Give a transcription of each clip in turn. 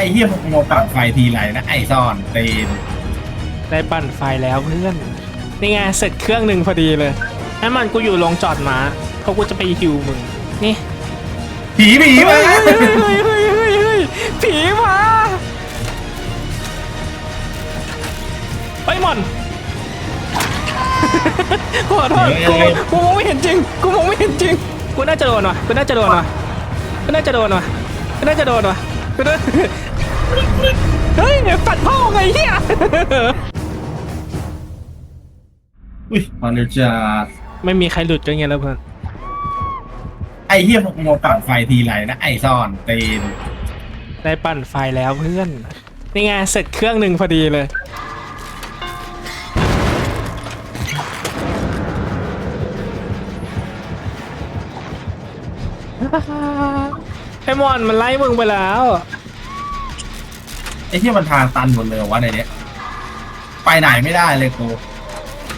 อ้เหี้ยพวกโมปั่นไฟทีไรนะไอ้ซ่อนตีนได้ปั่นไฟแล้วเพื่อน นี่ไงเสร็จเครื่องหนึ่งพอดีเลยให้มันกูอยู่ลงจอดม้าเพราะกูจะไปฮิวมึง นี่ ผีผีมาเฮ้ยเฮ้ยเฮ้ยเฮ้ยเฮ้ยเฮ้ยผีมาเฮ้ยหมอนขอโทษกูกูมองไม่เห็นจริง กูมองไม่เห็นจริง กูน่าจะโดนว่ะ กูน่าจะโดนว่ะ กูน่าจะโดนว่ะ กูน่าจะโดนว่ะ กูน่า เฮ้ยปัดพ่อไงเฮียอุ้ยมาเร็วจ้าไม่มีใครหลุดกันไงแล้วเพื่อนไอ้เหี้ยพวกโมปั่นไฟทีไรนะ ไอ้ซ่อนตีนได้ปั่นไฟแล้วเพื่อนนี่ไงเสร็จเครื่องหนึ่งพอดีเลย ไอมอนมันไล่มึงไปแล้ว ไอ้เหี้ยมันทางตันหมดเลยวะในเนี้ยไปไหนไม่ได้เลยกู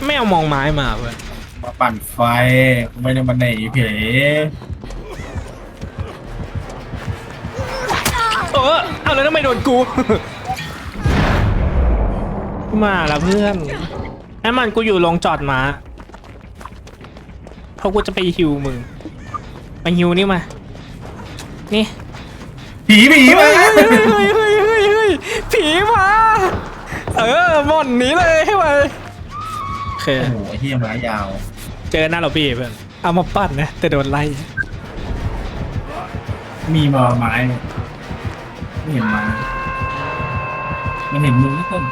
ไม่เอามองไม้มาเพื่อนมาปั่นไฟไม่ได้มาหนีเผเออเอาแล้วทำไมโดนกู มาแล้วเพื่อนไอ้มันกูอยู่ลงจอดม้าเพราะกูจะไปฮิวมึงมาฮิวนี่มา นี่ผีผีมา เฮ้ยเฮ้ยเฮ้ยเฮ้ยเฮ้ยเฮ้ย ผีมา เออหมอนหนีเลยให้ไปโอเค โอ้โหไอ้เหี้ยไม้ยาวเจอหน้าเราพี่เพื่อนเอามาปั้นนะแต่โดนไล่มีมาไม้เนี่ยไม่เห็นไม้มันเห็นมือทุกคน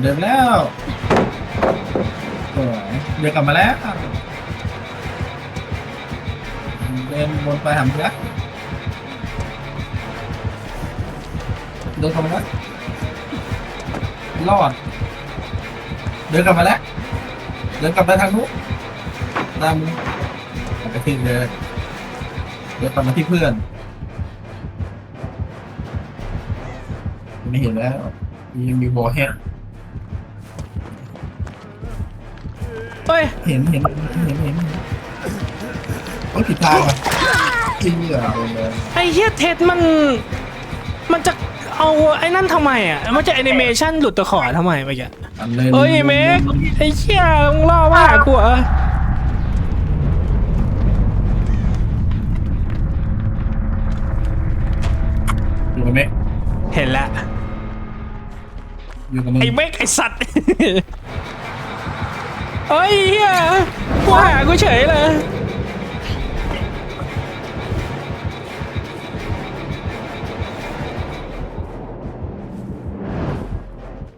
เดินแล้วโอ้ยเดินกลับมาแล้ว ดินวนไปหามึงแล้วเดินกลับมาแล้วรอด เดินกลับมาแล้ว เดินกลับไปทางนู้นตามไปทิ้งเลยเดี๋ยวกลับมาที่เพื่อน ไม่เห็นแล้วยังมีบอแฮะเฮ้ย เห็นเห็นเห็นเห็น โอ้ยผิดทางอะจริงเหรอเลยไอ้เฮียเท็ดมัน มันจะเอาไอ้นั่นทำไมอะ มันจะแอนิเมชันหลุดตะขอทำไมเมื่อกี้อันเลยเฮ้ยเมกไอ้เชี่ยมึงล่อว่ากูเหรออยู่กับเมฆเห็นแล้วอยู่กับมึงไอ้เมกไอ้สัตว์เฮ้ยเฮียกูหากูเฉยเลย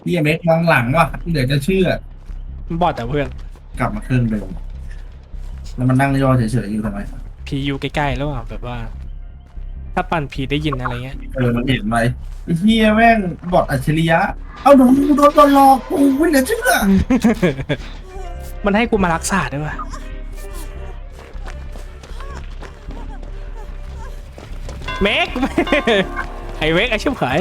พี่เมฆมองหลังว่ะที่เหลือจะเชื่อบอดแต่เพื่อน กลับมาเครื่องเดิมแล้วมันนั่งย่อเฉยๆอยู่ทำไมผีอยู่ใกล้ๆแล้วอะแบบว่า ถ้าปั่นผีได้ยินอะไรเงี้ย เออมันเห็นไหมไอ้เฮียแม่งบอดอัจฉริยะ เอาหนูโดนโดนหลอกกูไม่เหลือเชื่อมันให้กูมารักษาด้วยวะเมกไอ้เมกไอ้ชิบหาย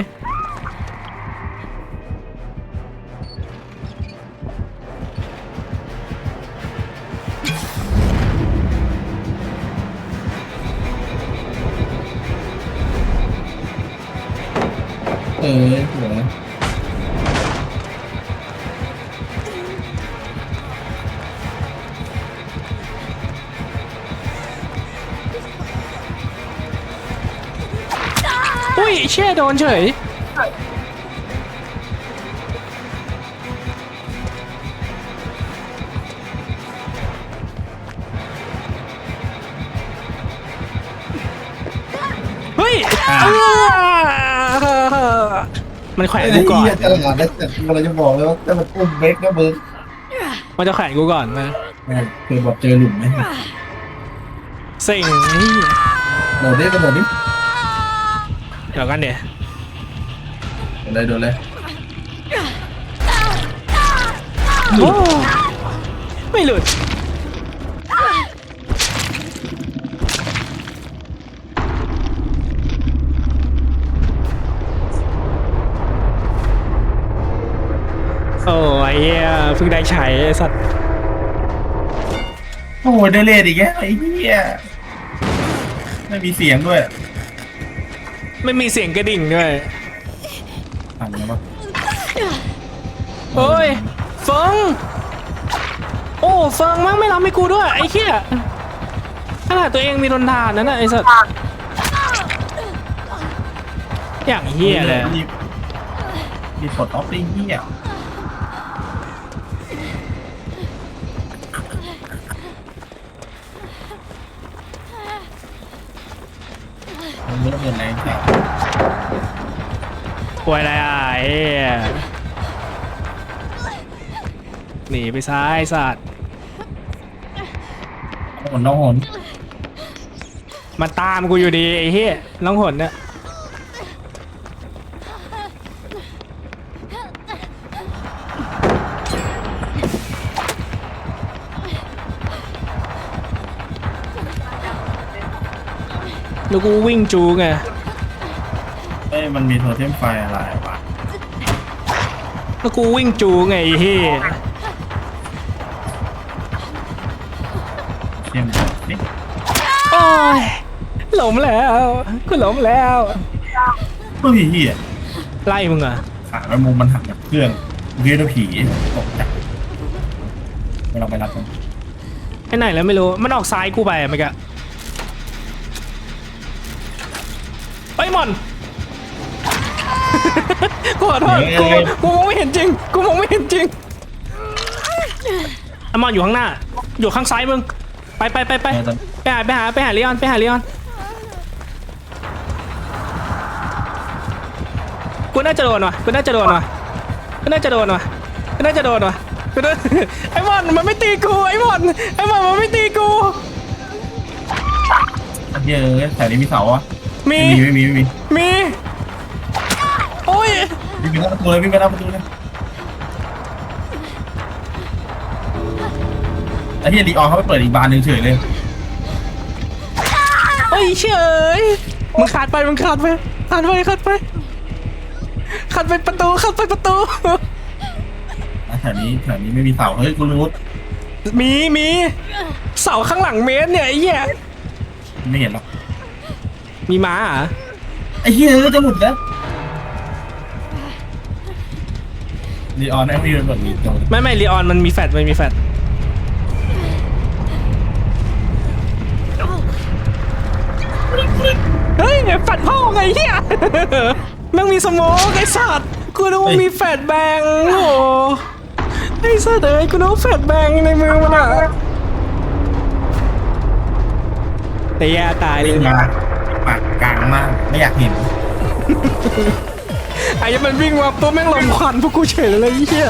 เออหัวอุ้ยเชี่ยโดนเฉย เฮ้ยเอื้อ มันแขวนไอ้กูก่อนเฮียจะหลาดได้แต่กูเราจะบอกเลยว่าถ้ามันอุ้มเบคนะมึงมันจะแขวนกูก่อนนะแม่งเคยบอกเจอหลุมไหมสิ่งนี้โดดดิกระโดดดิเดี๋ยวกันเดี๋ยวโดดเลยโดดเลยโอ้ไม่หลุด เหี้ยเพิ่งได้ใช้ไอ้สัตว์โอ้โหได้เลดอีกแล้วไอ้เหี้ยไม่มีเสียงด้วยไม่มีเสียงกระดิ่งด้วยทำแล้วปะโอ้ยเฟิงโอ้เฟิงมั่งไม่รับให้กูด้วยไอ้เหี้ยขนาดตัวเองมีรนทานนั่นน่ะไอ้สัสอย่างเหี้ยเลยรีบรีบปลดออฟไอ้เหี้ย มันเลือกเงินอะไรแต่ป่วยอะไรอะไอ้เหี้ยหนีไปซ้ายไอ้สัตว์ หนน้องหนมันตามกูอยู่ดีไอ้เหี้ยน้องหนเนี่ย แล้วกูวิ่งจูไงเอ้ยมันมีโทเทมไฟอะไรวะแล้วกูวิ่งจูไงไอ้เหี้ยเทียมนี่โอ้ยหลมแล้วกูหลมแล้วเฮ้ยเหี้ยไล่มึงเหรอะขาแมงมุมมันหักจากเครื่องเวียนผีตกใจเวลาไปรับมันไปไหนแล้วไม่รู้มันออกซ้ายกูไปอะเมื่อกี้ เฮ้ยหมอนกูขอโทษกูกูมองไม่เห็นจริงกูมองไม่เห็นจริงไอ้หมอนอยู่ข้างหน้า อยู่ข้างซ้ายมึงไปไปไปไปเออตอนไปหาไปหาไปหาลีออนไปหาลีออนกูน่าจะโดนว่ะกูน่าจะโดนว่ะกูน่าจะโดนว่ะกูน่าจะโดนว่ะกูน่าไอ้บอลมันไม่ตีกูไอ้บอลไอ้บอลมันไม่ตีกูเหี้ยเอะแถวนี้มีเสาอะ มี ไม่มีไม่มีไม่มีมี โอ้ย วิ่งไปหน้าประตูเลยวิ่งไปหน้าประตูเลยไอ้เหี้ยดีออนเขาไปเปิดอีกบานหนึ่งเฉยเลยโอ้ยเฉยมึงขาดไปมึงขาดไปขาดไปขาดไปขาดไปประตูขาดไปประตู อะแถวนี้แถวนี้ไม่มีเสาเฮ้ยกูรู้มีมีเสาข้างหลังเมตรเนี่ยไอ้เหี้ยไม่เห็นหรอก มีม้าเหรอไอ้เหี้ยเอ้ยจะหมดแล้วดีออนไอ้นี่มันแบบนี้ตรงไม่ไม่ลีออนมันมีแฟดมันมีแฟดเฮ้ยแฟดพ่อไงเหี้ยแม่งมีสโมกไอ้สัตว์กูนึกว่ามีแฟดแบงโอ้โหไอ้สัตว์เอ้ยกูนึกว่าแฟดแบงในมือมันอะแต่แย่ตายเลวิ่ยงมา ปากกลางมาก ไม่อยากเห็น ไอ้ยังมันวิ่งมาปุ๊บแม่งลมควันพวกกูเฉยเลยไอ้เหี้ย